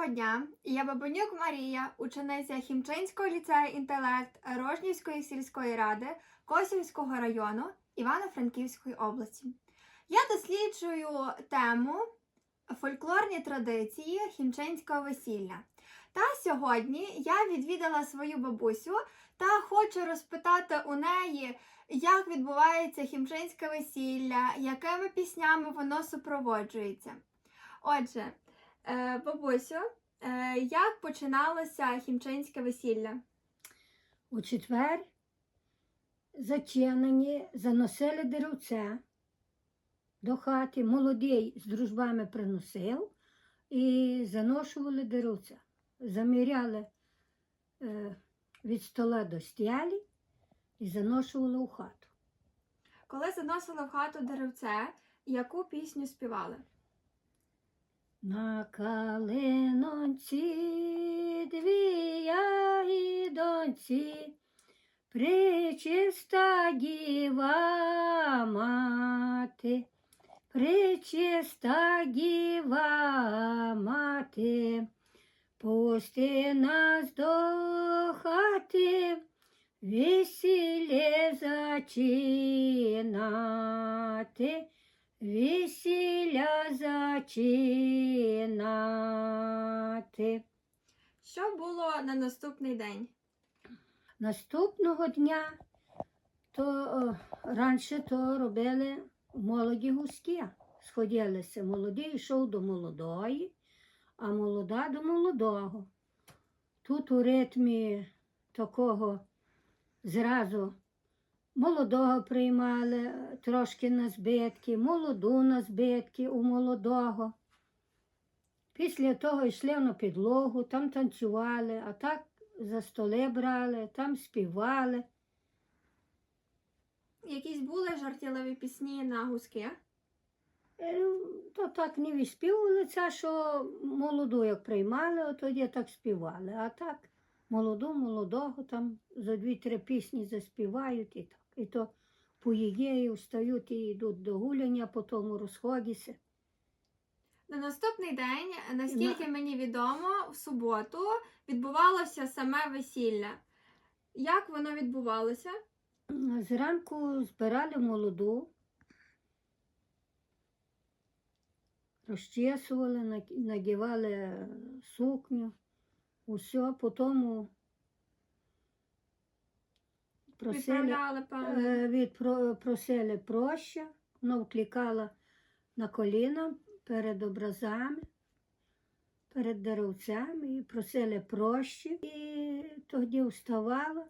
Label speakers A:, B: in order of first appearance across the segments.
A: Доброго дня! Я Бабанюк Марія, учениця Хімчинського ліцею інтелект Рожнівської сільської ради Косівського району Івано-Франківської області. Я досліджую тему фольклорні традиції хімчинського весілля. Та сьогодні я відвідала свою бабусю та хочу розпитати у неї, як відбувається хімчинське весілля, якими піснями воно супроводжується. Отже, бабусю, е, як починалося хімчинське весілля?
B: У четвер зачинені заносили деревце до хати. Молодий з дружбами приносив і заношували деревце. Заміряли е, від стола до стялі і заношували у хату.
A: Коли заносили в хату деревце, яку пісню співали?
B: На калинонці дві ягідонці, причиста діва мати, причиста діва мати, пусти нас до хати, весілє зачинати. Весілля зачинати.
A: Що було на наступний день?
B: Наступного дня то о, раніше то робили молоді гуски. Сходилися молодий йшов до молодої, а молода до молодого. Тут у ритмі такого зразу молодого приймали трошки на збитки, молоду на збитки у молодого. Після того йшли на підлогу, там танцювали, а так за столи брали, там співали.
A: Якісь були жартівливі пісні на гуски?
B: Е, То так не відспівували це, що молоду як приймали, от тоді так співали. А так молоду, молодого там за дві-три пісні заспівають і так. І то по її встають і йдуть до гуляння, потім розходяться.
A: На наступний день, наскільки мені відомо, в суботу відбувалося саме весілля. Як воно відбувалося?
B: Зранку збирали молоду, розчесували, надівали сукню, усе, потім просили,
A: Відправляли певно.
B: е, від, просили проща, вона вкликала на коліна перед образами, перед деревцями і просили прощі. І тоді вставала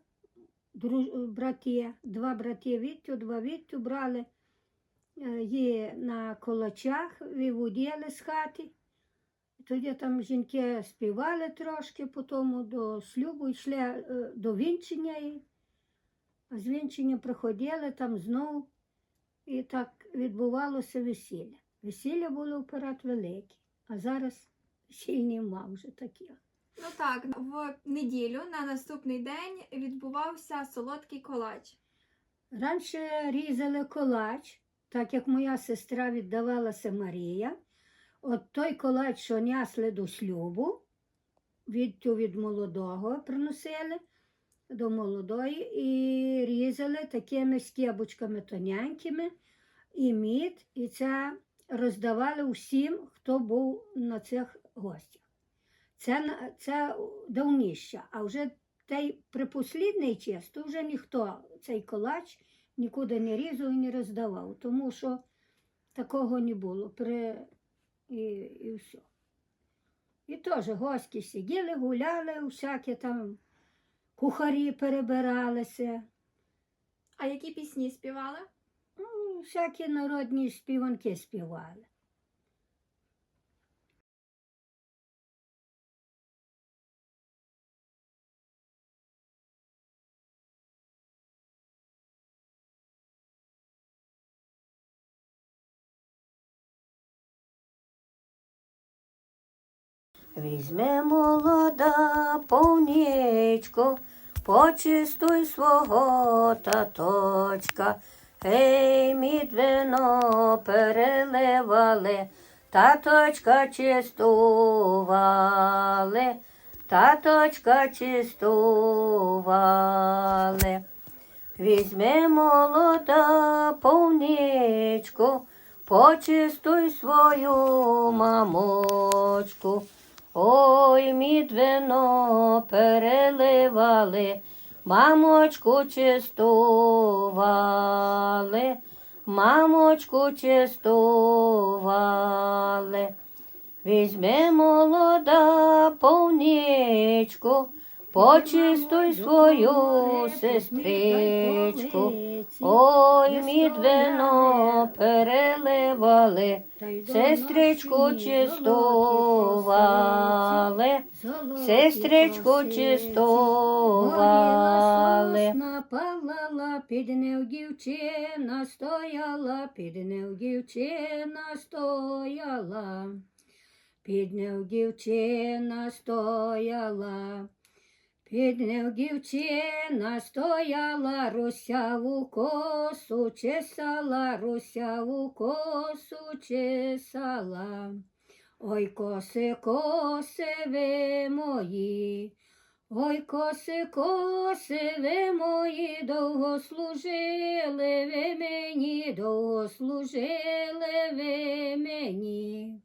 B: друж... браті, два браті Віттю, два Віттю брали е, її на колочах, виводили з хати. Тоді там жінки співали трошки, потім до шлюбу йшли е, до вінчення. її. А з вінчення приходили там знову. І так відбувалося весілля. Весілля було вперед велике, а зараз весіль нема вже таких.
A: Ну так, в неділю на наступний день відбувався солодкий колач.
B: Раніше різали колач, так як моя сестра віддавалася Марія. От той колач, що несли до шлюбу, від, від молодого приносили до молодої і різали такими скибочками тоненькими і мід, і це роздавали усім, хто був на цих гостях. Це, це давніше, а вже той припослідний час, то вже ніхто цей колач нікуди не різав і не роздавав, тому що такого не було при... і, і все. І теж гості сиділи, гуляли, всякі там кухарі перебиралися,
A: А які пісні співали?
B: ну, всякі народні співанки співали. Візьме молода повнічку, почистуй свого таточка, гей, мід вино переливали, Таточка чистували, таточка чистували. Візьми молода повничку, почистуй свою мамочку. Ой, мідвино переливали, мамочку чистували, мамочку чистували. Візьми молода повничку, почистуй свою сестричку. Ой, мід вино переливали, сестричку чистували, сестричку чистували. Напалала, піднев дівчина стояла, піднев дівчина стояла, піднев дівчина стояла. Піднев дівчина стояла, русяву косу чесала, русяву косу чесала. Ой, коси, коси ви мої, ой, коси, коси ви мої, довго служили ви мені, довго служили ви мені.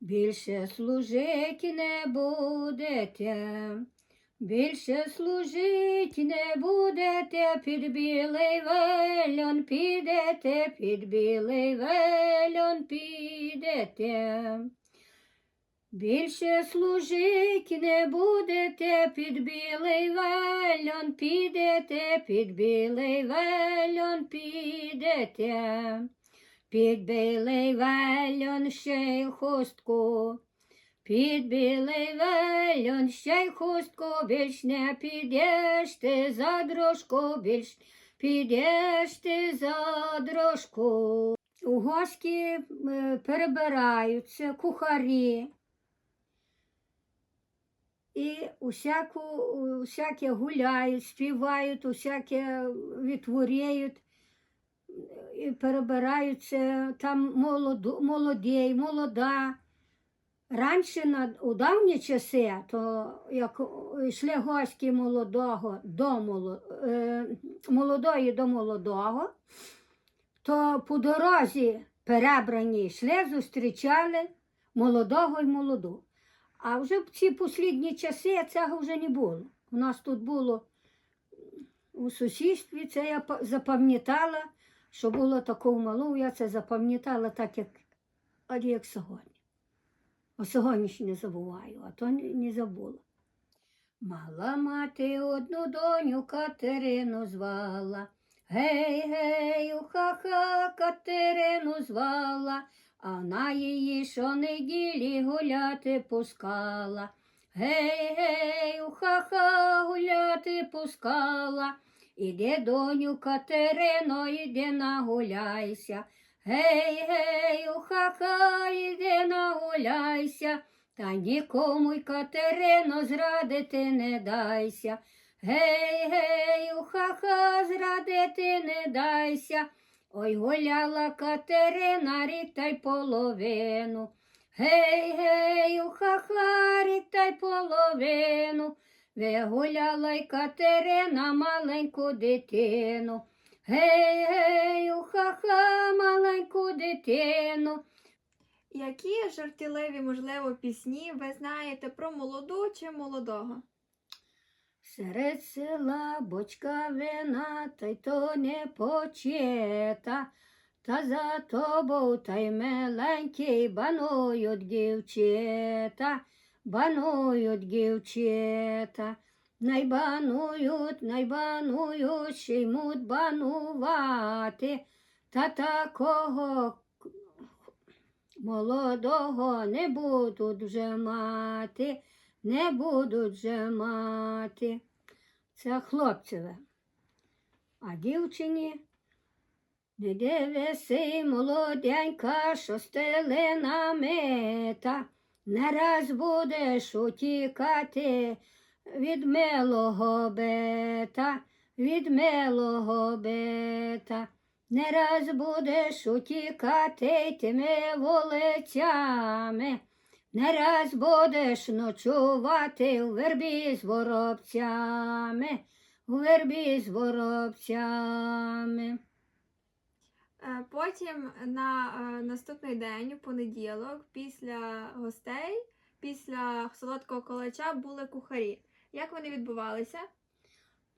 B: Більше служить не будете. Більше служить не будете, під білий вельон підете, під білий вельон підете. Більше служить не будете, під білий вельон підете, під білий вельон підете. Під білий вельон ще й хустку. Під білий вельон ще й хустку, більш не підеш ти за дрожку, більш підеш ти за дрожку. У гості е, перебираються кухарі. І усяку, усяке гуляють, співають, усяке відтворюють і перебираються там молоду, молодій, молода. Раніше у давні часи, то як йшли гості молодого до моло, е, молодої до молодого, то по дорозі перебрані йшли, зустрічали молодого і молоду. А вже в ці послідні часи цього вже не було. У нас тут було у сусідстві, це я запам'ятала, що було такого малого, я це запам'ятала так, як, як сьогодні. О не забуваю, а то не, забула. Мала мати одну доню Катерину звала. Гей, гей, ха-ха, Катерину звала, а вона її щонеділі гуляти пускала. Гей, гей, ха-ха, гуляти пускала. Іди, доню Катерино, іди нагуляйся. Гей, гей, ха-ха, іди нагуляйся, та нікому й Катерино зрадити не дайся. Гей, гей, ха-ха, зрадити не дайся. Ой, гуляла Катерина рік та й половину. Гей, гей, ха-ха, рік та й половину. Вигуляла й Катерина маленьку дитину. Гей, гей, ха-ха, маленьку дитину.
A: Які жартівливі, можливо, пісні ви знаєте про молоду чи молодого?
B: Серед села бочка вина, та й то не почета, та за тобою та й миленький банують дівчата, банують дівчата. Найбанують, найбанують, ще ймуть банувати, та такого молодого не будуть вже мати, не будуть вже мати. Це хлопцеве. А дівчині не дивися, молоденька, що стелена мита, не раз будеш утікати від милого бета, від милого бета. Не раз будеш утікати тими вулицями, не раз будеш ночувати у вербі з воробцями, у вербі з воробцями.
A: Е, Потім на е, наступний день, у понеділок, після гостей, після солодкого колача були кухарі. Як вони відбувалися?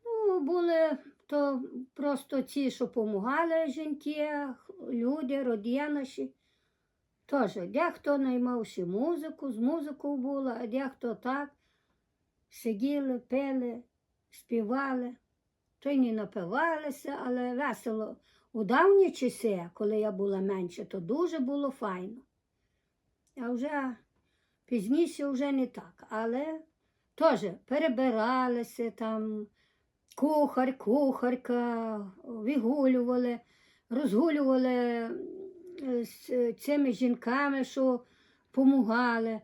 B: Ну, були то просто ті, що допомагали жінки, люди, родинаші. Теж дехто наймавши музику, з музикою було, а дехто так. Сиділи, пили, співали. То й не напивалися, але весело. У давні часи, коли я була менша, то дуже було файно. А вже пізніше вже не так. Але теж перебиралися там, кухар, кухарка, вигулювали, розгулювали е, з цими жінками, що помагали.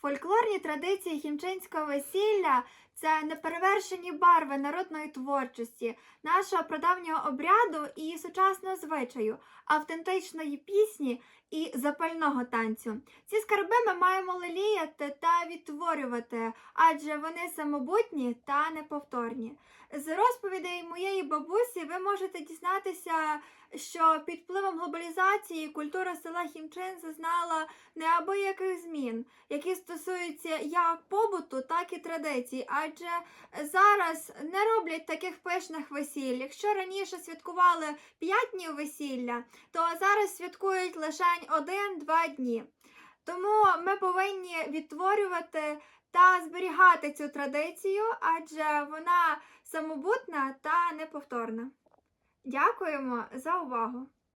A: Фольклорні традиції хімчинського весілля це неперевершені барви народної творчості, нашого прадавнього обряду і сучасного звичаю, автентичної пісні і запального танцю. Ці скарби ми маємо леліяти та відтворювати, адже вони самобутні та неповторні. З розповідей моєї бабусі ви можете дізнатися, що під впливом глобалізації культура села Хімчин зазнала неабияких змін які стосуються як побуту, так і традицій. Адже зараз не роблять таких пишних весіль. Якщо раніше святкували 5 днів весілля, то зараз святкують лише один-два дні. Тому ми повинні відтворювати та зберігати цю традицію, адже вона самобутна та неповторна. Дякуємо за увагу!